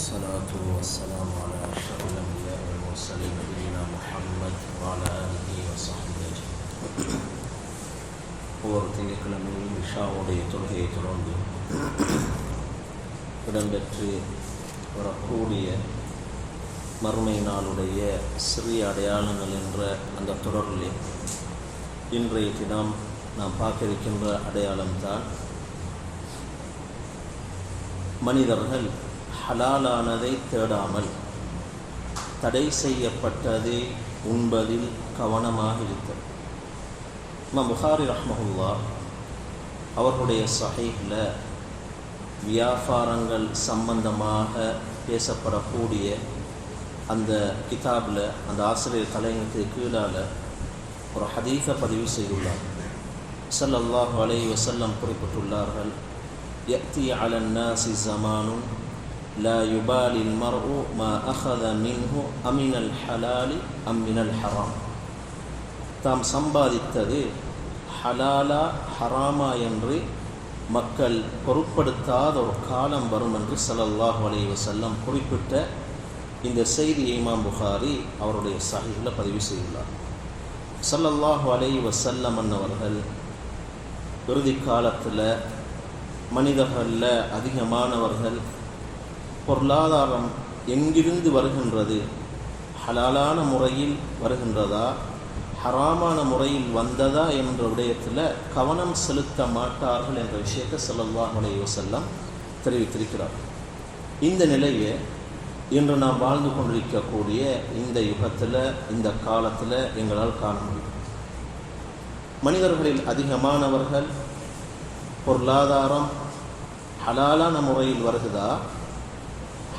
والصلاة والسلام على أشرف الأنبياء والمرسلين نبينا محمد وعلى آله وصحبه أجمعين ஒவ்வொரு திங்கட்கிழமையும் இஷாவுடைய தொழுகையை தொடர்ந்து இடம்பெற்று வரக்கூடிய மறுமை நாளுடைய சிறிய அடையாளங்கள் என்ற அந்த தொடரிலே இன்றைய தினம் நாம் பார்க்க இருக்கின்ற அடையாளம்தான் மனிதர்கள் ஹலாலானதை தேடாமல் தடை செய்யப்பட்டதே உண்பதில் கவனமாக இருத்தல். நம்ம புகாரி ரஹ்மஹுல்லா அவர்களுடைய சகையில் வியாபாரங்கள் சம்பந்தமாக பேசப்படக்கூடிய அந்த கிதாபில் அந்த ஆசிரியர் தலையங்கத்துக்கு கீழால் ஒரு ஹதீஃபை பதிவு செய்துள்ளார். சல்லல்லாஹ் அலை வசல்லம் குறிப்பிட்டுள்ளார்கள் யக்தி அலன்ன சி ஜமானும் لا يبالي المرء ما أخذ منه أمن الحلال أم من الحرام தாம் சம்பாதித்தது ஹலாலா ஹராமா என்று மக்கள் பொருட்படுத்தாத ஒரு காலம் வரும் என்று ஸல்லல்லாஹு அலைஹி வஸல்லம் குறிப்பிட்ட இந்த செய்தி இமாம் புகாரி அவருடைய சஹீஹில் பதிவு செய்துள்ளார் ஸல்லல்லாஹு அலைஹி வஸல்லம் அன்னவர்கள் இறுதி காலத்தில் மனிதர்களில் அதிகமானவர்கள் பொருளாதாரம் எங்கிருந்து வருகின்றது? ஹலாலான முறையில் வருகின்றதா? ஹராமான முறையில் வந்ததா என்ற விடயத்தில் கவனம் செலுத்த மாட்டார்கள் என்ற விஷயத்தை ஸல்லல்லாஹு செல்லம் தெரிவித்திருக்கிறார். இந்த நிலையை இன்று நாம் வாழ்ந்து கொண்டிருக்கக்கூடிய இந்த யுகத்தில் இந்த காலத்தில் எங்களால் காண முடியும். மனிதர்களில் அதிகமானவர்கள் பொருளாதாரம் ஹலாலான முறையில் வருகுதா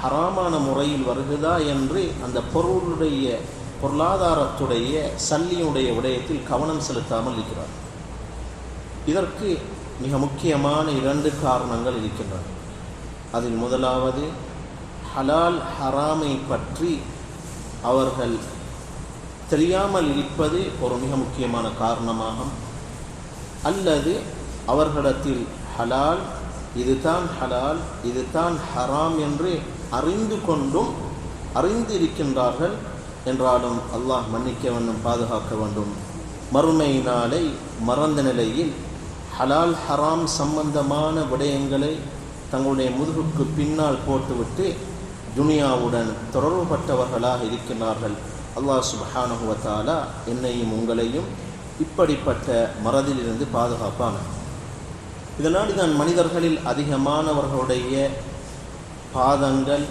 ஹராமான முறையில் வருகுதா என்று அந்த பொருளுடைய பொருளாதாரத்துடைய சல்லியுடைய விடயத்தில் கவனம் செலுத்தாமல் இருக்கிறார். இதற்கு மிக முக்கியமான இரண்டு காரணங்கள் இருக்கின்றன. அதில் முதலாவது ஹலால் ஹராமை பற்றி அவர்கள் தெரியாமல் இருப்பது ஒரு மிக முக்கியமான காரணமாகும். அல்லது அவர்களிடத்தில் ஹலால் இதுதான் ஹலால் இதுதான் ஹராம் என்று அறிந்து கொண்டும் அறிந்து இருக்கின்றார்கள் என்றாலும் அல்லாஹ் மன்னிக்க வேண்டும் பாதுகாக்க வேண்டும். மறுமை நாளை மறந்த நிலையில் ஹலால் ஹராம் சம்பந்தமான விடயங்களை தங்களுடைய முதுகுக்கு பின்னால் போட்டுவிட்டு துனியாவுடன் தொடர்புபட்டவர்களாக இருக்கின்றார்கள். அல்லாஹ் சுபஹானுவத்தாலா என்னையும் உங்களையும் இப்படிப்பட்ட மறதிலிருந்து பாதுகாப்பான இதனால் தான் மனிதர்களில் அதிகமானவர்களுடைய பாதங்கள்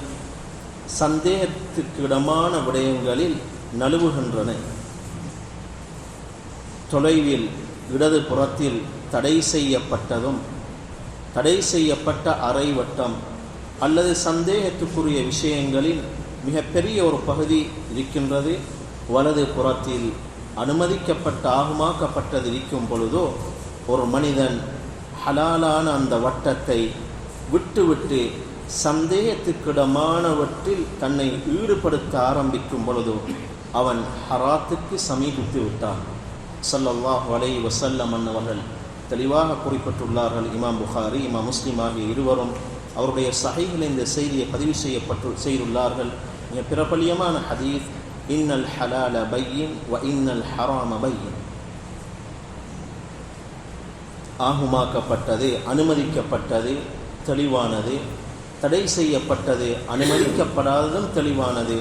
சந்தேகத்துக்கிடமான விடயங்களில் நழுவுகின்றன. தொலைவில் இடது புறத்தில் தடை செய்யப்பட்டதும் தடை செய்யப்பட்ட அரைவட்டம் அல்லது சந்தேகத்துக்குரிய விஷயங்களில் மிகப்பெரிய ஒரு பகுதி இருக்கின்றது. வலது புறத்தில் அனுமதிக்கப்பட்ட ஆகுமாக்கப்பட்டது இருக்கும் பொழுதோ ஒரு மனிதன் ஹலாலான அந்த வட்டத்தை விட்டுவிட்டு சந்தேகத்துக்கிடமானவற்றில் தன்னை ஈடுபடுத்த ஆரம்பிக்கும் பொழுதோ அவன் ஹராத்துக்கு சமீபித்து விட்டான். சல்லல்லாஹ் வலை வசல்லம் அன்னவர்கள் தெளிவாக குறிப்பிட்டுள்ளார்கள். இமாம் புகாரி இமாம் முஸ்லீம் ஆகிய இருவரும் அவருடைய சகைகள் இந்த செய்தியை பதிவு செய்யப்பட்டு செய்துள்ளார்கள். மிக பிரபலியமான ஹதீஸ் இன்னல் ஹலால பையின் வ இன்னல் ஹராம பையின் ஆகுமாக்கப்பட்டது அனுமதிக்கப்பட்டது தெளிவானது தடை செய்யப்பட்டது அனுமதிக்கப்படாததும் தெளிவானது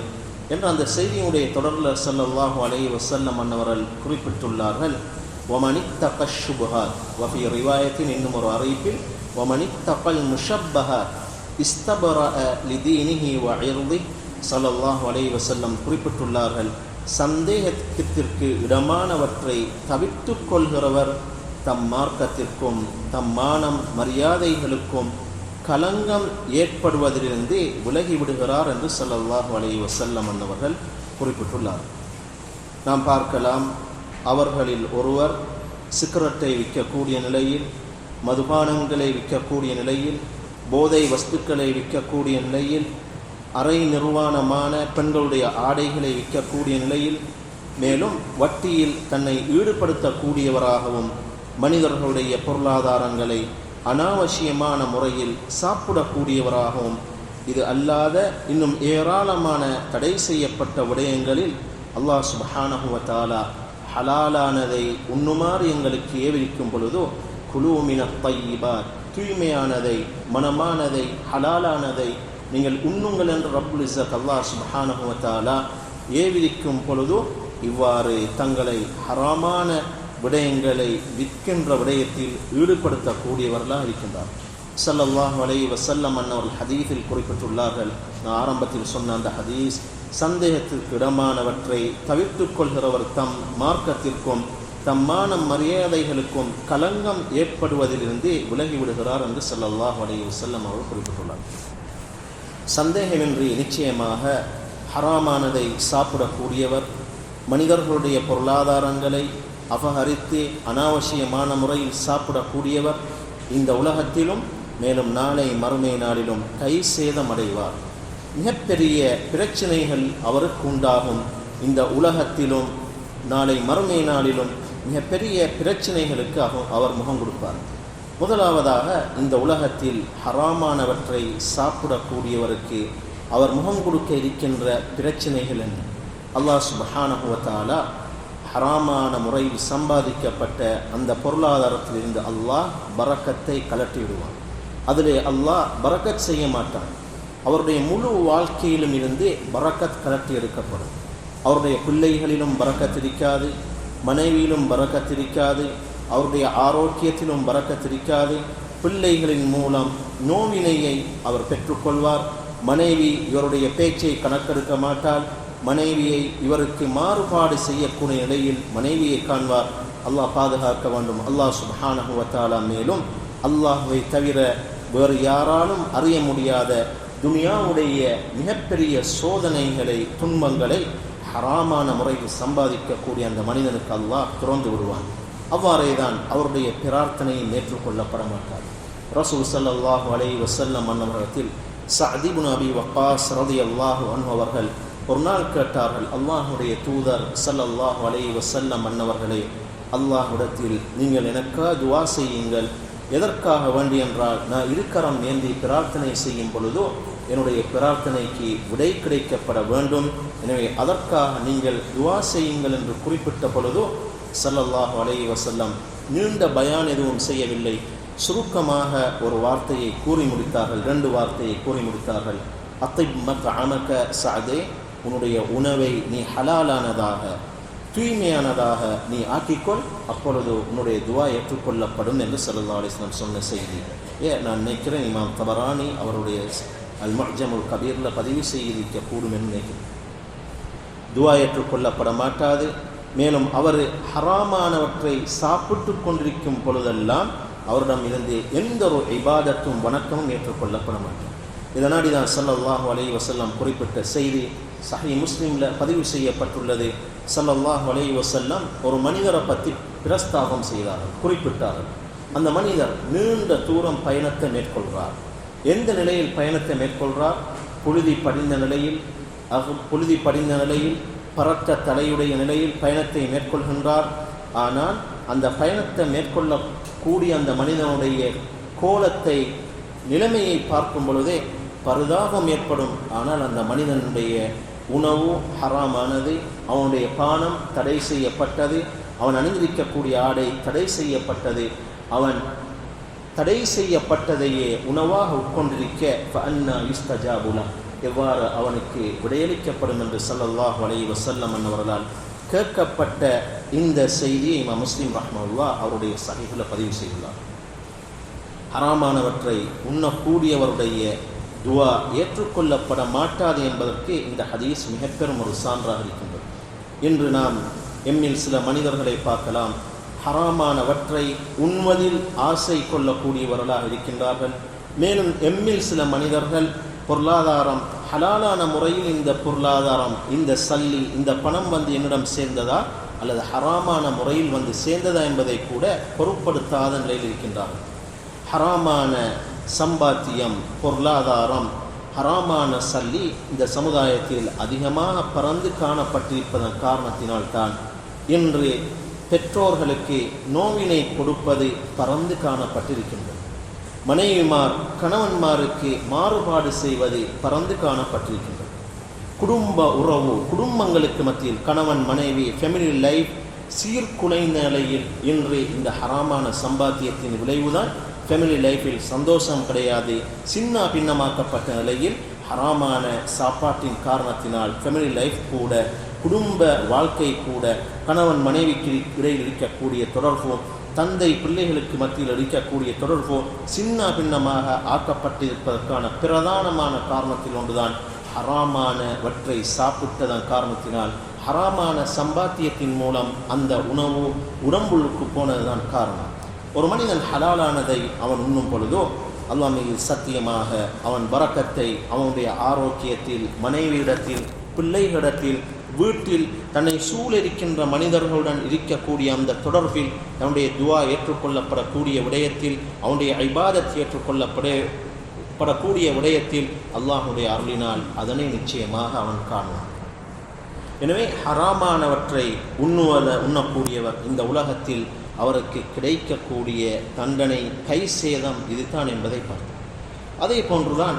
என்ற அந்த செய்தியுடைய தொடரில் சல்லாஹு அலை வசல்லம் அன்னவர்கள் குறிப்பிட்டுள்ளார்கள். ஒமனித்தக ஷுபஹாத் வஃபி ரிவாயத்தின் இன்னும் ஒரு அறிவிப்பில் ஒமனித்தகல் முஷப்பஹாத் இஸ்தபர லிதீனிஹி வ இர்தி சல்லல்லாஹு அலைஹி வசல்லம் குறிப்பிட்டுள்ளார்கள். சந்தேகத்திற்கு இடமானவற்றை தவிர்த்து கொள்கிறவர் தம் மார்க்கத்திற்கும் தம் மானம் மரியாதைகளுக்கும் கலங்கம் ஏற்படுவதிலிருந்து விலகி விடுகிறார் என்று சல்லல்லாஹு அலி வசல்லம் என்பவர்கள் குறிப்பிட்டுள்ளார். நாம் பார்க்கலாம் அவர்களில் ஒருவர் சிக்கரத்தை விற்கக்கூடிய நிலையில் மதுபானங்களை விற்கக்கூடிய நிலையில் போதை வஸ்துக்களை விற்கக்கூடிய நிலையில் அரை நிர்வாணமான பெண்களுடைய ஆடைகளை விற்கக்கூடிய நிலையில் மேலும் வட்டியில் தன்னை ஈடுபடுத்தக்கூடியவராகவும் மனிதர்களுடைய பொருளாதாரங்களை அனாவசியமான முறையில் சாப்பிடக்கூடியவராகவும் இது அல்லாத இன்னும் ஏராளமான தடை செய்யப்பட்ட விடயங்களில் அல்லாஹ் சுபஹானஹுவத்தாலா ஹலாலானதை உண்ணுமாறு எங்களுக்கு ஏவிக்கும் பொழுதோ குலூமின தையிபாத் தூய்மையானதை மனமானதை ஹலாலானதை நீங்கள் உண்ணுங்கள் என்று ரப்புல் இசத் அல்லாஹ் சுபஹானஹுவத்தாலா ஏவிக்கும் பொழுதோ இவ்வாறு தங்களை ஹராமான விடயங்களை விற்கின்ற விடயத்தில் ஈடுபடுத்தக்கூடியவர்களாக இருக்கின்றார். சல்லல்லாஹ் வலை வசல்லம் அன்னவர்கள் ஹதீஸில் குறிப்பிட்டுள்ளார்கள். நான் ஆரம்பத்தில் சொன்ன அந்த ஹதீஸ் சந்தேகத்திற்கு இடமானவற்றை தவிர்த்துக் கொள்கிறவர் தம் மார்க்கத்திற்கும் தம்மான மரியாதைகளுக்கும் களங்கம் ஏற்படுவதிலிருந்து விலகி விடுகிறார் என்று சல்லல்லாஹ் வலை வசல்லம் அவர்கள் குறிப்பிட்டுள்ளார். சந்தேகமின்றி நிச்சயமாக ஹராமானதை சாப்பிடக்கூடியவர் மனிதர்களுடைய பொருளாதாரங்களை அபகரித்து அனாவசியமான முறையில் சாப்பிடக்கூடியவர் இந்த உலகத்திலும் மேலும் நாளை மறுமை நாளிலும் கை சேதம் அடைவார் மிகப்பெரிய பிரச்சனைகள் அவருக்கு உண்டாகும். இந்த உலகத்திலும் நாளை மறுமை நாளிலும் மிகப்பெரிய பிரச்சனைகளுக்கு அவ- அவர் முகம் கொடுப்பார். முதலாவதாக இந்த உலகத்தில் ஹராமானவற்றை சாப்பிடக்கூடியவருக்கு அவர் முகம் கொடுக்க இருக்கின்ற பிரச்சனைகள் என்ன? அல்லாஹ் சுபஹானகுவத்தாலா ஹராமான முறையில் சம்பாதிக்கப்பட்ட அந்த பொருளாதாரத்திலிருந்து அல்லாஹ் பறக்கத்தை கலட்டி விடுவான் அதிலே அல்லாஹ் பறக்கத் செய்ய மாட்டான். அவருடைய முழு வாழ்க்கையிலும் இருந்து பறக்கத் கலட்டி எடுக்கப்படும். அவருடைய பிள்ளைகளிலும் பரக்கத் இருக்காது மனைவியிலும் பரக்கத் இருக்காது அவருடைய ஆரோக்கியத்திலும் பரக்கத் இருக்காது. பிள்ளைகளின் மூலம் நோவினையை அவர் பெற்றுக்கொள்வார். மனைவி இவருடைய பேச்சை கணக்கெடுக்க மாட்டாள். மனைவியை இவருக்கு மாறுபாடு செய்யக்கூடிய நிலையில் மனைவியை காண்பார். அல்லாஹ் பாதுகாக்க வேண்டும். அல்லாஹ் சுபஹானகுவத்தாலா மேலும் அல்லாஹுவை தவிர வேறு யாராலும் அறிய முடியாத துனியாவுடைய மிகப்பெரிய சோதனைகளை துன்பங்களை ஹராமான முறையில் சம்பாதிக்கக்கூடிய அந்த மனிதனுக்கு அல்லாஹ் துறந்து விடுவான். அவ்வாறே தான் அவருடைய பிரார்த்தனையை ஏற்றுக்கொள்ளப்பட மாட்டார். ரசூல் ஸல்லல்லாஹு அலை வசல்லம் அன்னவரத்தில் சதிபுன் அபி வக்காஸ் ரதி அல்லாஹு அவர்கள் ஒரு நாள் கேட்டார்கள் அல்லாஹுடைய தூதர் ஸல்லல்லாஹு அலை வசல்லம் அன்னவர்களே அல்லாஹுடத்தில் நீங்கள் எனக்காக துவா செய்யுங்கள். எதற்காக வேண்டி என்றால் நான் இருக்கரம் ஏந்தி பிரார்த்தனை செய்யும் பொழுதோ என்னுடைய பிரார்த்தனைக்கு விடை கிடைக்கப்பட வேண்டும். எனவே அதற்காக நீங்கள் துவா செய்யுங்கள் என்று குறிப்பிட்ட பொழுதோ ஸல்லல்லாஹு அலை வசல்லம் நீண்ட பயான் எதுவும் செய்யவில்லை. சுருக்கமாக ஒரு வார்த்தையை கூறி முடித்தார்கள் ரெண்டு வார்த்தையை கூறி முடித்தார்கள். அத்தை மத் அமக்க சாதே உன்னுடைய உணவை நீ ஹலாலானதாக தூய்மையானதாக நீ ஆக்கிக்கொள். அப்பொழுது உன்னுடைய துவா ஏற்றுக்கொள்ளப்படும் என்று சல்லா அலிஸ்லாம் சொன்ன செய்தி. ஏ நான் நினைக்கிறேன் இமாம் தபரானி அவருடைய அல் முஜமுல் கபீரில் பதிவு செய்திருக்க கூடும் என்று நினைக்கிறேன். துவா ஏற்றுக்கொள்ளப்பட மாட்டாது. மேலும் அவர் ஹராமானவற்றை சாப்பிட்டு கொண்டிருக்கும் பொழுதெல்லாம் அவரிடம் இருந்து எந்த ஒரு இபாதத்தும் வணக்கமும் ஏற்றுக்கொள்ளப்பட மாட்டார் இதனாடி தான் ஸல்லல்லாஹு அலைஹி குறிப்பிட்ட செய்தி. சஹி முஸ்லீமில் பதிவு செய்யப்பட்டுள்ளது. சல்லல்லாஹ் அலைஹி வசல்லம் ஒரு மனிதரை பற்றி பிரஸ்தாபம் செய்தார்கள் குறிப்பிட்டார்கள் அந்த மனிதர் நீண்ட தூரம் பயணத்தை மேற்கொள்கிறார் எந்த நிலையில் பயணத்தை மேற்கொள்கிறார் புழுதி படிந்த நிலையில் புழுதி படிந்த நிலையில் பறக்க தலையுடைய நிலையில் பயணத்தை மேற்கொள்கின்றார். ஆனால் அந்த பயணத்தை மேற்கொள்ளக்கூடிய அந்த மனிதனுடைய கோலத்தை நிலைமையை பார்க்கும் பொழுதே பரிதாபம் ஏற்படும். ஆனால் அந்த மனிதனுடைய உணவு ஹராமானது. அவனுடைய பானம் தடை செய்யப்பட்டது. அவன் அணிந்திருக்கக்கூடிய ஆடை தடை செய்யப்பட்டது. அவன் தடை செய்யப்பட்டதையே உணவாக உட்கொண்டிருக்க அண்ணா யுஸ்தஜாபுலா எவ்வாறு அவனுக்கு விடையளிக்கப்படும் என்று சல்லல்லாஹ் வலை வசல்லம் அவர்களால் கேட்கப்பட்ட இந்த செய்தியை இமா முஸ்லீம் ரஹ்மல்லா அவருடைய சஹீஹில் பதிவு செய்துள்ளார். ஹராமானவற்றை உண்ணக்கூடியவருடைய துவா ஏற்றுக்கொள்ளப்பட மாட்டாது என்பதற்கு இந்த ஹதீஸ் மிகப்பெரும் ஒரு சான்றாக இருக்கின்றது. இன்று நாம் எம்மில் சில மனிதர்களை பார்க்கலாம். ஹராமானவற்றை உண்மதில் ஆசை கொள்ளக்கூடியவர்களாக இருக்கின்றார்கள். மேலும் எம்மில் சில மனிதர்கள் பொருளாதாரம் ஹலாலான முறையில் இந்த பொருளாதாரம் இந்த சல்லி இந்த பணம் வந்து என்னிடம் சேர்ந்ததா அல்லது ஹராமான முறையில் வந்து சேர்ந்ததா என்பதை கூட பொருட்படுத்தாத நிலையில் இருக்கின்றார்கள். ஹராமான சம்பாத்தியம் பொருளாதாரம் ஹராமான சல்லி இந்த சமுதாயத்தில் அதிகமாக பறந்து காணப்பட்டிருப்பதன் காரணத்தினால்தான் இன்று பெற்றோர்களுக்கு நோவினை கொடுப்பது பறந்து காணப்பட்டிருக்கின்றது. மனைவிமார் கணவன்மாருக்கு மாறுபாடு செய்வது பறந்து காணப்பட்டிருக்கின்றது. குடும்ப உறவு குடும்பங்களுக்கு மத்தியில் கணவன் மனைவி ஃபெமிலி லைஃப் சீர்குலைந்த நிலையில் இன்று இந்த ஹராமான சம்பாத்தியத்தின் விளைவுதான் ஃபெமிலி லைஃப்பில் சந்தோஷம் கிடையாது. சின்ன பின்னமாக்கப்பட்ட நிலையில் ஹராமான சாப்பாட்டின் காரணத்தினால் ஃபெமிலி லைஃப் கூட குடும்ப வாழ்க்கை கூட கணவன் மனைவிக்கு இடையில் இருக்கக்கூடிய தொடர்பும் தந்தை பிள்ளைகளுக்கு மத்தியில் இருக்கக்கூடிய தொடர்போ சின்ன பின்னமாக ஆக்கப்பட்டிருப்பதற்கான பிரதானமான காரணத்தில் ஒன்றுதான் ஹராமானவற்றை சாப்பிட்டதன் காரணத்தினால் ஹராமான சம்பாத்தியத்தின் மூலம் அந்த உணவு உடம்புக்கு போனதுதான் காரணம். ஒரு மனிதன் ஹலாலானதை அவன் உண்ணும் பொழுதோ அல்லாஹ் மீது சத்தியமாக அவன் வரக்கத்தை அவனுடைய ஆரோக்கியத்தில் மனைவியிடத்தில் பிள்ளைகளிடத்தில் வீட்டில் தன்னை சூழிருக்கின்ற மனிதர்களுடன் இருக்கக்கூடிய அந்த தொடர்பில் அவனுடைய துவா ஏற்றுக்கொள்ளப்படக்கூடிய விடயத்தில் அவனுடைய ஐபாதத் ஏற்றுக்கொள்ளப்பட படக்கூடிய விடயத்தில் அல்லாஹுடைய அருளினால் அதனை நிச்சயமாக அவன் காணலாம் எனவே ஹராமானவற்றை உண்ணுவத உண்ணக்கூடியவர் இந்த உலகத்தில் அவருக்கு கிடைக்கக்கூடிய தண்டனை கை சேதம் இதுதான் என்பதை பார்த்தோம். அதே போன்றுதான்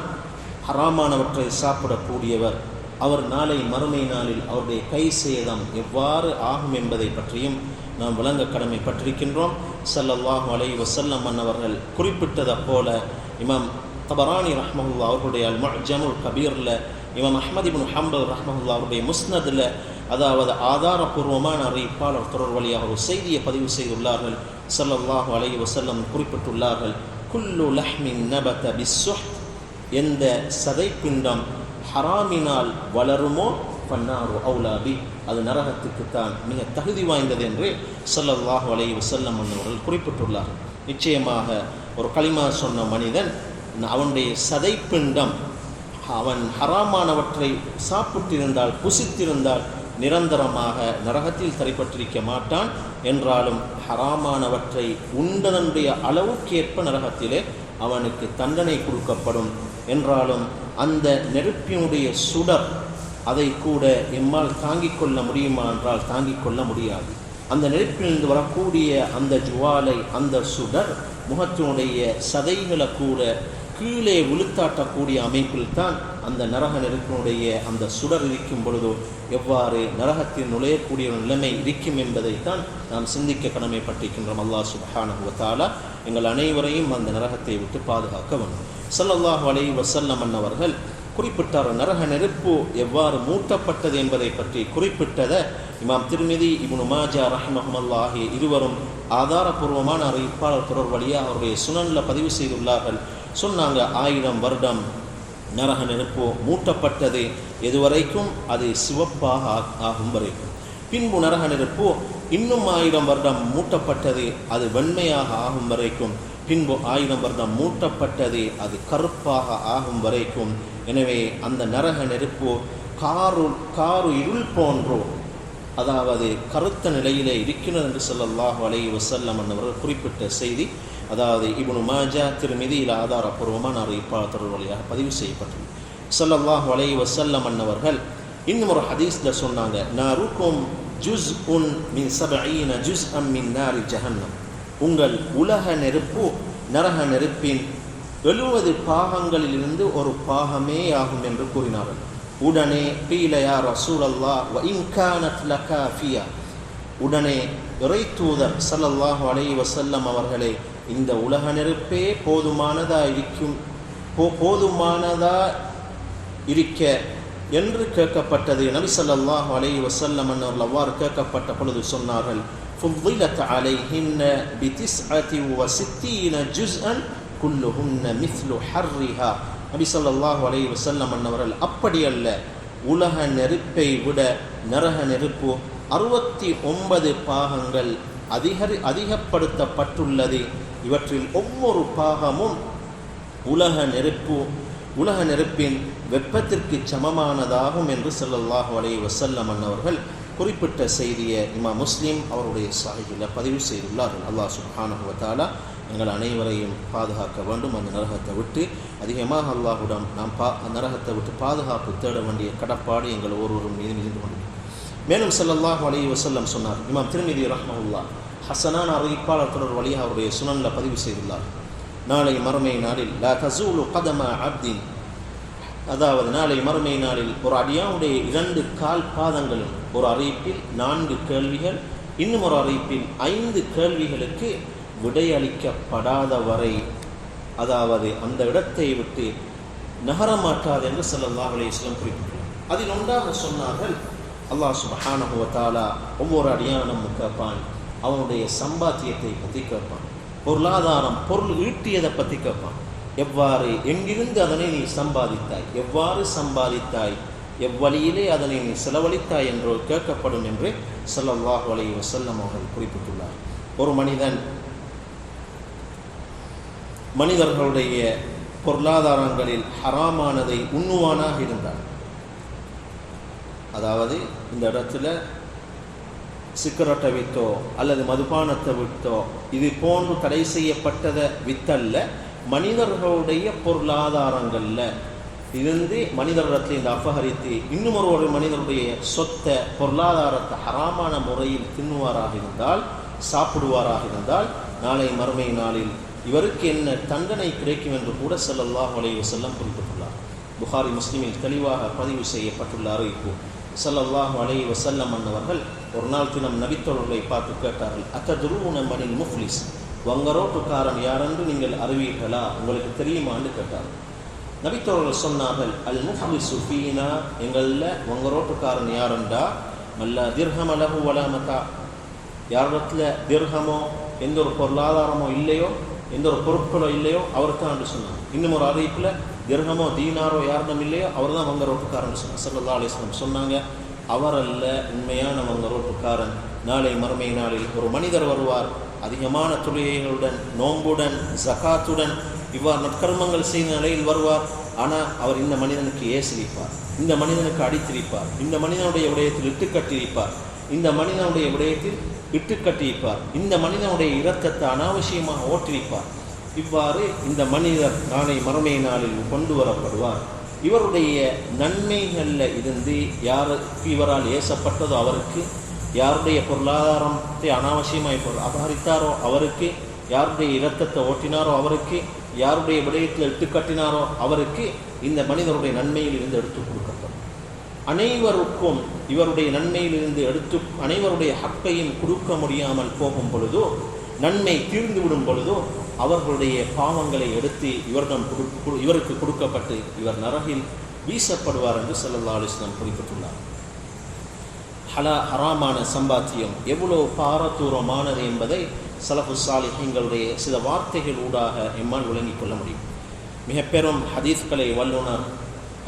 ஹராமானவற்றை சாப்பிடக்கூடியவர் அவர் நாளை மறுமை நாளில் அவருடைய கை சேதம் எவ்வாறு ஆகும் என்பதை பற்றியும் நாம் விளங்க கடமைப்பட்டிருக்கின்றோம். சல்லல்லாஹு அலை வசல்லம் அன்னவர்கள் குறிப்பிட்டதை போல இமாம் தபரானி ரஹ்மஹுல்லா அவர்களுடைய அல் ஜமுல் கபீரில் இமாம் அஹமதிபின் ஹம்பல் ரஹ்மஹுல்லா அவருடைய முஸ்னதில் அதாவது ஆதாரபூர்வமான அறிவிப்பாளர் தொடர் வழியாக ஒரு செய்தியை பதிவு செய்துள்ளார்கள். ஸல்லல்லாஹு அலைஹி வசல்லம் குறிப்பிட்டுள்ளார்கள். குல்லு லஹ்மின் நபத பிஸ்ஸுஹ். எந்த சதைப்பிண்டம் ஹராமினால் வளருமோ பன்னாரு அவுலாபி அது நரகத்துக்குத்தான் மிக தகுதி வாய்ந்தது என்று ஸல்லல்லாஹு அலைஹி வசல்லம் அவர்கள் குறிப்பிட்டுள்ளார்கள். நிச்சயமாக ஒரு களிமா சொன்ன மனிதன் அவனுடைய சதைப்பிண்டம் அவன் ஹராமானவற்றை சாப்பிட்டிருந்தால் புசித்திருந்தால் நிரந்தரமாக நரகத்தில் சரிப்பட்டிருக்க மாட்டான். என்றாலும் ஹராமானவற்றை உண்டதனுடைய அளவுக்கேற்ப நரகத்திலே அவனுக்கு தண்டனை கொடுக்கப்படும். என்றாலும் அந்த நெருப்பினுடைய சுடர் அதை கூட எம்மால் தாங்கிக் கொள்ள முடியுமா என்றால் தாங்கிக் கொள்ள முடியாது. அந்த நெருப்பிலிருந்து வரக்கூடிய அந்த ஜுவாலை அந்த சுடர் முகத்தினுடைய சதைகளை கூட கீழே உளுத்தாட்டக்கூடிய அமைப்பில் தான் அந்த நரக நெருப்பினுடைய அந்த சுடர் இருக்கும் பொழுதோ எவ்வாறு நரகத்தில் நுழையக்கூடிய ஒரு நிலைமை இருக்கும் என்பதைத்தான் நாம் சிந்திக்க கடமைப்பட்டிருக்கின்றோம். அல்லாஹ் சுப்ஹானஹு வ எங்கள் அனைவரையும் அந்த நரகத்தை விட்டு பாதுகாக்க வேண்டும். சல்லல்லாஹ் அலை வசல்லம் அன்னவர்கள் குறிப்பிட்டார் நரக நெருப்பு எவ்வாறு மூட்டப்பட்டது என்பதை பற்றி குறிப்பிட்டதை இமாம் திருமிதி இபுனு மாஜா ரஹ்மஹுல்லா ஆகிய இருவரும் ஆதாரபூர்வமான அறிவிப்பாளர் தொடர் வழியாக அவருடைய சுனனில் பதிவு செய்துள்ளார்கள். சொன்னாங்க ஆயிரம் வருடம் நரக நெருப்பு மூட்டப்பட்டது. எதுவரைக்கும் அது சிவப்பாக ஆகும் வரைக்கும் பின்பு நரக நெருப்பு இன்னும் ஆயிரம் வருடம் மூட்டப்பட்டது அது வெண்மையாக ஆகும் வரைக்கும். பின்பு ஆயிரம் வருடம் மூட்டப்பட்டது அது கருப்பாக ஆகும் வரைக்கும். எனவே அந்த நரக நெருப்பு காரு காரு இருள் போன்றோ அதாவது கருத்த நிலையிலே இருக்கிறது என்று சொல்லல்லாஹ் அலை வசல்லம் என்பவர்கள் குறிப்பிட்ட செய்தி. அதாவது இவனு மாஜா திருமிதியில் ஆதாரப்பூர்வமான நான் தொடர் வழியாக பதிவு செய்யப்பட்டது. சொல்லல்லாஹ் அலை வசல்லம் அன்னவர்கள் இன்னும் ஒரு ஹதீஸில் சொன்னாங்க நாருக்கும் ஜுஸ் உன் மின் சபஈன ஜுஸ் அம் மின் நாரி ஜஹன்னம். உங்கள் உலக நெருப்பு நரக நெருப்பின் எழுபது பாகங்களிலிருந்து ஒரு பாகமே ஆகும் என்று கூறினார்கள். உடனே பீலயா ரசூலல்லா வ இன்கானத் லகாஃபியா உடனே இறை தூதர் ஸல்லல்லாஹு அலைஹி வஸல்லம் அவர்களே இந்த உலக நெருப்பே போதுமானதா இருக்கும் போ போதுமானதா இருக்க என்று கேட்கப்பட்டது நபி ஸல்லல்லாஹு அலைஹி வஸல்லம் அவர்கள் அவ்வாறு கேட்கப்பட்ட பொழுது சொன்னார்கள் فضلت عليهن بتسعة وستين جزءا كلهن مثل حرها நபி ஸல்லல்லாஹு அலைஹி வஸல்லம் அவர்கள் அப்படி அல்ல. உலக நெருப்பை விட நரக நெருப்பு அறுபத்தி ஒன்பது பாகங்கள் அதிகரி அதிகப்படுத்தப்பட்டுள்ளது. இவற்றில் ஒவ்வொரு பாகமும் உலக நெருப்பு உலக நெருப்பின் வெப்பத்திற்கு சமமானதாகும் என்று ஸல்லல்லாஹு அலை வசல்லம் அன்னவர்கள் குறிப்பிட்ட செய்தியை இமா முஸ்லீம் அவருடைய சாஹிபில் பதிவு செய்துள்ளார்கள். அல்லாஹ் சுப்ஹானஹு எங்கள் அனைவரையும் பாதுகாக்க வேண்டும் அந்த நரகத்தை விட்டு அதிகமாக அல்லாஹுடன் நாம் பா நரகத்தை விட்டு பாதுகாப்பு தேட வேண்டிய கடப்பாடு எங்கள் ஒருவரும் மீது இருந்து கொண்டு மேலும் செல்லல்லாஹ் அலைஹி வசல்லம் சொன்னார் இமாம் திருமதி ரஹ்மஹுல்லா ஹசனான அறிவிப்பாளர் தொடர் வழியாக அவருடைய சுனனில் பதிவு செய்துள்ளார். நாளை மறுமை நாளில் லா தசூலு கதம அப்தின். அதாவது நாளை மறுமை நாளில் ஒரு அடியாவுடைய இரண்டு கால் பாதங்களும் ஒரு அறிவிப்பில் நான்கு கேள்விகள் இன்னும் ஒரு அறிவிப்பில் ஐந்து கேள்விகளுக்கு விடையளிக்கப்படாத வரை அதாவது அந்த இடத்தை விட்டு நகரமாட்டாது என்று ஸல்லல்லாஹு அலையம் குறிப்பிட்டு அதில் ஒன்றாக சொன்னார்கள் அல்லாஹ் சுப்ஹானஹு ஒவ்வொரு அடியானும் கேட்பான் அவனுடைய சம்பாத்தியத்தை பற்றி கேட்பான் பொருளாதாரம் பொருள் ஈட்டியதை பற்றி கேட்பான். எவ்வாறு எங்கிருந்து அதனை நீ சம்பாதித்தாய் எவ்வாறு சம்பாதித்தாய் எவ்வழியிலே அதனை நீ செலவழித்தாய் என்றோ கேட்கப்படும் என்று ஸல்லல்லாஹு அலைஹி செல்லம் அவர்கள் குறிப்பிட்டுள்ளார் ஒரு மனிதன் மனிதர்களுடைய பொருளாதாரங்களில் ஹராமானதை உண்ணுவானாக இருந்தான் அதாவது இந்த இடத்துல சிக்கரட்டை வித்தோ அல்லது மதுபானத்தை வித்தோ இது போன்று தடை செய்யப்பட்டதை வித்தல்ல மனிதர்களுடைய பொருளாதாரங்களில் இருந்து மனிதர்களிடத்தில் இந்த அபகரித்து இன்னும் ஒரு மனிதருடைய சொத்தை பொருளாதாரத்தை ஹராமான முறையில் தின்னுவாராக இருந்தால் சாப்பிடுவாராக இருந்தால் நாளை மறுமை நாளில் இவருக்கு என்ன தண்டனை கிடைக்கும் என்று கூட சல்லல்லாஹ் அலைஹி செல்லம் குறிப்பிட்டுள்ளார். புகாரி முஸ்லீமில் தெளிவாக பதிவு செய்யப்பட்டுள்ள அறிவிப்பு சல்லல்லாஹ் அலைஹி செல்லம் அன்னவர்கள் ஒரு நாள் தினம் நபித்தொழர்களை பார்த்து கேட்டார்கள் அத்ததுருவுன மனில் முஃப்லிஸ்? வங்கரோட்டுக்காரன் யாரென்று நீங்கள் அறிவீர்களா? உங்களுக்கு தெரியுமான்னு கேட்டார்கள் நபித்தோழர்கள் சொன்னார்கள் அல் முஃப்லி சுஃபீனா எங்களில் வங்கரோட்டுக்காரன் யாரென்றா மல்ல அளவு வலாமதா யாரிடத்தில் திர்ஹமோ எந்த ஒரு பொருளாதாரமோ இல்லையோ எந்த ஒரு பொருட்களோ இல்லையோ அவர் தான் அப்படி சொன்னாங்க இன்னும் ஒரு அறிவிப்பில் கிரகமோ தீனாரோ யாரிடம் இல்லையோ அவர் தான் வங்க ரோட்டுக்காரன் சொன்னாங்க சல்லா அலிஸ்லாம் சொன்னாங்க அவர் அல்ல உண்மையான வங்க ரோட்டுக்காரன். நாளை மறுமை நாளில் ஒரு மனிதர் வருவார். அதிகமான தொழுகைகளுடன் நோம்புடன் ஜகாத்துடன் இவ்வாறு நற்கர்மங்கள் செய்த நிலையில் வருவார். ஆனால் அவர் இந்த மனிதனுக்கு ஏசிரிப்பார் இந்த மனிதனுக்கு அடித்திருப்பார். இந்த மனிதனுடைய உடையத்தில் இட்டு இட்டுக்கட்டியிருப்பார். இந்த மனிதனுடைய விடயத்தில் இட்டுக்கட்டியிருப்பார் இந்த மனிதனுடைய இரக்கத்தை அனாவசியமாக ஓட்டிருப்பார் இவ்வாறு இந்த மனிதர் நாளை மறுமை நாளில் கொண்டு வரப்படுவார். இவருடைய நன்மைகளில் இருந்து யாருக்கு இவரால் ஏசப்பட்டதோ அவருக்கு யாருடைய பொருளாதாரத்தை அனாவசியமாக அபகரித்தாரோ அவருக்கு யாருடைய இரத்தத்தை ஓட்டினாரோ அவருக்கு யாருடைய விடயத்தில் இட்டுக்கட்டினாரோ அவருக்கு இந்த மனிதருடைய நன்மையில் இருந்து எடுத்து கொடுக்கும் அனைவருக்கும் இவருடைய நன்மையிலிருந்து எடுத்து அனைவருடைய ஹக்கையும் கொடுக்க முடியாமல் போகும் பொழுதோ நன்மை தீர்ந்து விடும் பொழுதோ அவர்களுடைய பாவங்களை எடுத்து இவரிடம் இவருக்கு கொடுக்கப்பட்டு இவர் நரகில் வீசப்படுவார் என்று ஸல்லல்லாஹு அலிஸ்லாம் குறிப்பிட்டுள்ளார். ஹலா ஹராமான சம்பாத்தியம். எவ்வளவு பாரதூரமானது என்பதை சலஃபு சாலிஹீங்களுடைய சில வார்த்தைகள் ஊடாக எம்மால் விளங்கிக் கொள்ள முடியும். மிக பெரும் ஹதீஸ்களை வல்லுனர்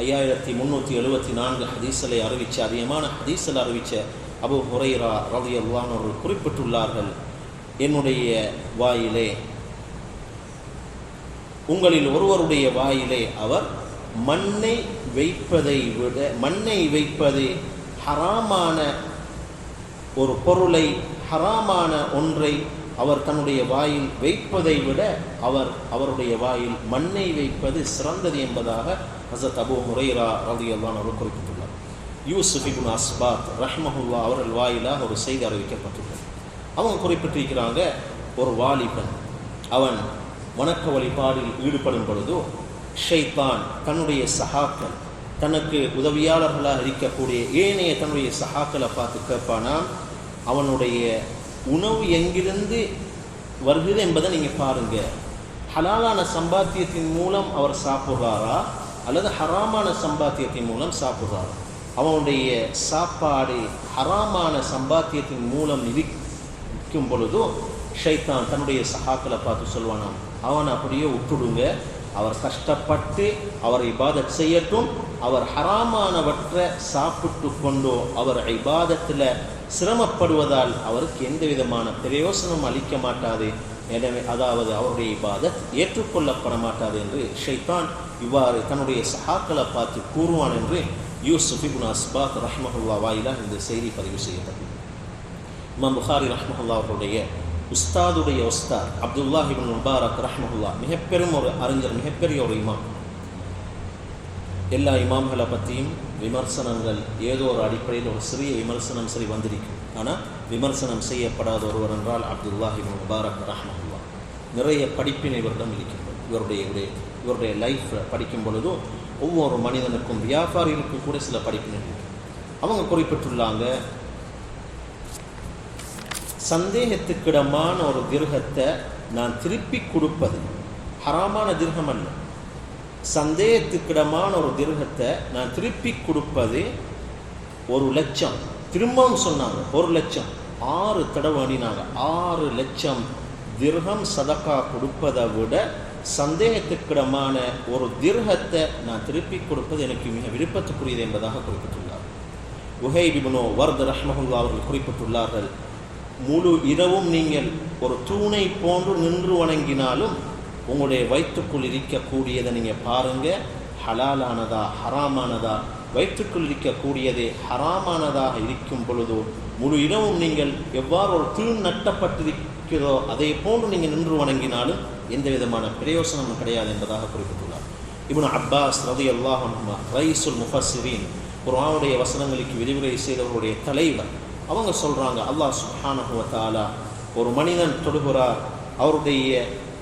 ஐயாயிரத்தி முந்நூற்றி எழுபத்தி நான்கு ஹதீஸலை அறிவித்த அதிகமான ஹதீஸில் அறிவித்த அபு ஹுரைரா ரவி அல்வானவர்கள் குறிப்பிட்டுள்ளார்கள். என்னுடைய வாயிலே உங்களில் ஒருவருடைய வாயிலே அவர் மண்ணை வைப்பதை விட மண்ணை வைப்பது ஹராமான ஒரு பொருளை ஹராமான ஒன்றை அவர் தன்னுடைய வாயில் வைப்பதை விட அவர் அவருடைய வாயில் மண்ணை வைப்பது சிறந்தது என்பதாக ஹசத் அபு முரைரா ரதியல்லான் அவர் குறிப்பிட்டுள்ளார். யூசுப் இபுன் அஸ்பாத் ரஹ்மஹுல்லா அவர்கள் வாயிலாக ஒரு செய்தி அறிவிக்கப்பட்டுள்ளது. அவங்க குறிப்பிட்டிருக்கிறாங்க ஒரு வாலிபன் அவன் வணக்க வழிபாடில் ஈடுபடும் பொழுதோ ஷைத்தான் தன்னுடைய சகாக்கள் தனக்கு உதவியாளர்களாக இருக்கக்கூடிய ஏனைய தன்னுடைய சகாக்களை பார்த்து கேட்பானா அவனுடைய உணவு எங்கிருந்து வருகிறது என்பதை நீங்கள் பாருங்கள் ஹலாலான சம்பாத்தியத்தின் மூலம் அவர் சாப்பிட்றாரா? அல்லது ஹராமான சம்பாத்தியத்தின் மூலம் சாப்பிட்றாரா? அவனுடைய சாப்பாடு ஹராமான சம்பாத்தியத்தின் மூலம் நிதிக்கும் பொழுதும் ஷைத்தான் தன்னுடைய சகாக்களை பார்த்து சொல்வானாம் அவன் அப்படியே விட்டுடுங்க. அவர் கஷ்டப்பட்டு அவர் இபாதத் செய்யட்டும். அவர் ஹராமானவற்றை சாப்பிட்டு கொண்டோ அவர் இபாதத்தில் சிரமப்படுவதால் அவருக்கு எந்த விதமான பிரயோசனம் அளிக்க மாட்டாது. எனவே அதாவது அவருடைய இபாதத் ஏற்றுக்கொள்ளப்பட மாட்டாது என்று ஷைத்தான் இவ்வாறு தன்னுடைய சஹாக்களை பார்த்து கூறுவான் என்று யூசுப் இபுன் அஸ்பாத் ரஹ்மஹுல்லா வாயிலாக இந்த செய்தி பதிவு செய்யப்பட்டது. இமாம் புகாரி ரஹ்மஹுல்லா அவருடைய உஸ்தாதுடைய உஸ்தாத் அப்துல்லாஹ் இபின் முபாரக் ரஹ்மஹுல்லா மிகப்பெரும் ஒரு அறிஞர் மிகப்பெரிய ஒரு இமாம். எல்லா இமாம்களை பற்றியும் விமர்சனங்கள் ஏதோ ஒரு அடிப்படையில் ஒரு சிறிய விமர்சனம் சரி வந்திருக்கும். ஆனால் விமர்சனம் செய்யப்படாத ஒருவர் என்றால் அப்துல்லாஹ் முபாரக் ரஹ்மஹுல்லா. நிறைய படிப்பினை இவரிடம் இருக்கின்றது. இவருடைய இவருடைய இவருடைய லைஃப் படிக்கும் பொழுதும் ஒவ்வொரு மனிதனுக்கும் வியாபாரிகளுக்கும் கூட சில படிப்பினை இருக்கு. அவங்க குறிப்பிட்டுள்ளாங்க சந்தேகத்துக்கிடமான ஒரு திருகத்தை நான் திருப்பி கொடுப்பது. ஹராமான திருகம் அல்ல. சந்தேகத்துக்கிடமான ஒரு திருகத்தை நான் திருப்பி கொடுப்பது ஒரு லட்சம். திரும்பவும் சொன்னாங்க ஒரு லட்சம். ஆறு தடவை அணினாங்க. ஆறு லட்சம் திருகம் சதக்கா கொடுப்பதை விட சந்தேகத்துக்கிடமான ஒரு திருகத்தை நான் திருப்பி கொடுப்பது எனக்கு மிக விருப்பத்துக்குரியது என்பதாக குறிப்பிட்டுள்ளார். உஹை பிபுனோ வர்த் ரஹ்மஹுல்லா அவர்கள் குறிப்பிட்டுள்ளார்கள். முழு இரவும் நீங்கள் ஒரு தூணை போன்று நின்று வணங்கினாலும் உங்களுடைய வயிற்றுக்குள் இருக்கக்கூடியதை நீங்கள் பாருங்கள் ஹலாலானதா ஹராமானதா. வயிற்றுக்குள் இருக்கக்கூடியதே ஹராமானதாக இருக்கும் பொழுதோ முழு இரவும் நீங்கள் எவ்வாறு ஒரு தூண் நட்டப்பட்டிருக்கிறதோ அதை போன்று நீங்கள் நின்று வணங்கினாலும் எந்த விதமான பிரயோசனமும் கிடையாது என்பதாக குறிப்பிட்டுள்ளார். இப்னு அப்பாஸ் ரதி அல்லாஹ் ரைசுல் முஃபசிரின் குர்ஆனுடைய வசனங்களுக்கு விரிவுரை செய்தவர்களுடைய தலைவர். அவங்க சொல்கிறாங்க அல்லாஹ் சுப்ஹானஹு ஒரு மனிதன் தொடுகிறார் அவருடைய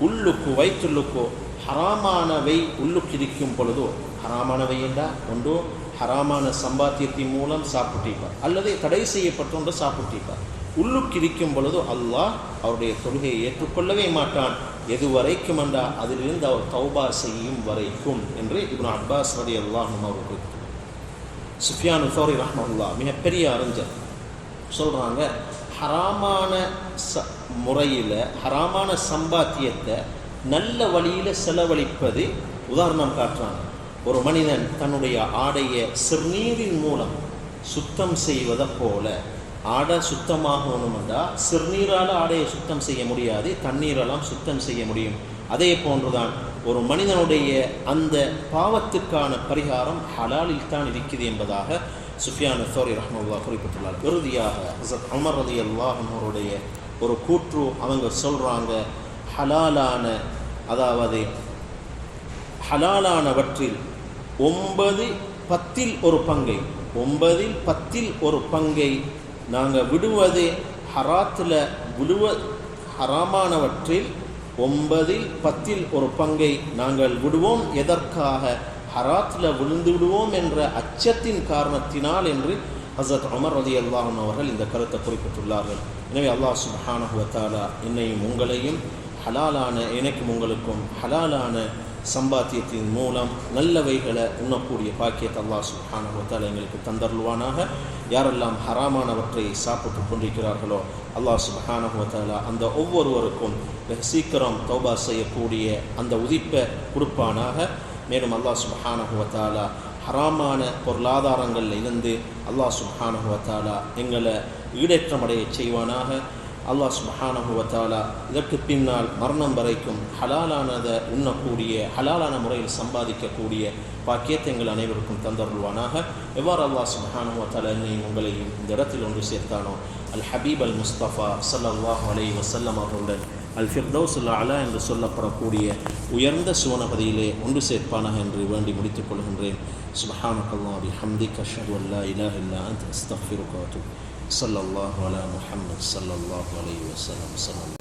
உள்ளுக்கு வயிற்றுள்ளுக்கோ ஹராமானவை உள்ளுக்கு இருக்கும் பொழுதோ ஹராமானவை என்றா ஒன்றோ ஹராமான சம்பாத்தியத்தின் மூலம் சாப்பிட்டிருப்பார் அல்லது தடை செய்யப்பட்ட ஒன்று சாப்பிட்டிருப்பார் உள்ளுக்கு இருக்கும் பொழுது அல்லாஹ் அவருடைய தொழுகையை ஏற்றுக்கொள்ளவே மாட்டான். எது வரைக்கும் என்றா அதிலிருந்து அவர் தௌபா செய்யும் வரைக்கும் என்று இப்னு அப்பாஸ் ரதி அல்லாஹும் அவர்கள் சுஃபியான் சுஃபியானு சௌரி ரஹ்மல்லா மிகப்பெரிய அறிஞர். சொல்கிறாங்க ஹராமான ச முறையில் ஹராமான சம்பாத்தியத்தை நல்ல வழியில் செலவழிப்பது உதாரணம் காட்டுறாங்க. ஒரு மனிதன் தன்னுடைய ஆடையை சிறுநீரின் மூலம் சுத்தம் செய்வதை போல ஆடை சுத்தமாகணுமெண்டா சிறுநீரால் ஆடையை சுத்தம் செய்ய முடியாது தண்ணீரெல்லாம் சுத்தம் செய்ய முடியும். அதே போன்றுதான் ஒரு மனிதனுடைய அந்த பாவத்துக்கான பரிகாரம் ஹலாலில் தான் இருக்குது என்பதாக சுஃபியான சோரி ரஹ்மல்லா குறிப்பிட்டுள்ளார். இறுதியாக ஹசத் அமர் ரதி அல்லாஹனுடைய ஒரு கூற்று அவங்க சொல்கிறாங்க ஹலாலான அதாவது ஹலாலானவற்றில் ஒன்பது பத்தில் ஒரு பங்கை ஒன்பதில் பத்தில் ஒரு பங்கை நாங்கள் விடுவது ஹராத்தில் விடுவ ஹராமானவற்றில் ஒன்பதில் பத்தில் ஒரு பங்கை நாங்கள் விடுவோம். எதற்காக? ஹராத்தில் விழுந்து விடுவோம் என்ற அச்சத்தின் காரணத்தினால் என்று ஹசரத் அமர் ரதி அல்லாஹன் அவர்கள் இந்த கருத்தை குறிப்பிட்டுள்ளார்கள். எனவே அல்லாஹ் சுபஹானஹுவத்தாலா என்னையும் உங்களையும் ஹலாலான எனக்கும் உங்களுக்கும் ஹலாலான சம்பாத்தியத்தின் மூலம் நல்லவைகளை உண்ணக்கூடிய பாக்கியத்தை அல்லாஹ் சுபஹானஹுவத்தாலா எங்களுக்கு தந்தருள்வானாக. யாரெல்லாம் ஹராமானவற்றை சாப்பிட்டு கொண்டிருக்கிறார்களோ அல்லாஹ் சுபஹானஹுவத்தாலா அந்த ஒவ்வொருவருக்கும் சீக்கிரம் தௌபா செய்யக்கூடிய அந்த உதிப்பை கொடுப்பானாக. மேலும் அல்லாஹ் சுபஹானஹுவத்தாலா ஹராமான பொருளாதாரங்களில் இருந்து அல்லாஹ் சுபஹானஹுவத்தாலா எங்களை ஈடேற்றமடைய செய்வானாக. அல்லாஹ் சுபஹானஹுவத்தாலா இதற்கு பின்னால் மரணம் வரைக்கும் ஹலாலானதை உண்ணக்கூடிய ஹலாலான முறையில் சம்பாதிக்கக்கூடிய பாக்கியத்தை எங்கள் அனைவருக்கும் தந்தருள்வானாக. எவ்வாறு அல்லாஹ் சுபஹானஹுவத்தாலா என்னையும் உங்களையும் இந்த இடத்தில் ஒன்று சேர்த்தானோ? அல் ஹபீப் அல் முஸ்தபா சல்லாஹ் அலை வசல்லம் அவர்களுடன் அல் ஃபிர்தௌசுல் அலா என்று சொல்லப்படக்கூடிய உயர்ந்த சுவனபதியிலே ஒன்று சேர்ப்பானாக என்று வேண்டி முடித்துக் கொள்கின்றேன் சுபஹானக்கல்லா பி ஹம்திக் அஷ்ஹது அல்லா இலாஹ இல்லா அன்த அஸ்தக்ஃபிருக வ அத்தூபு ஸல்லல்லாஹு அலா முஹம்மத் ஸல்லல்லாஹு அலைஹி வஸல்லம் ஸல்லல்லாஹு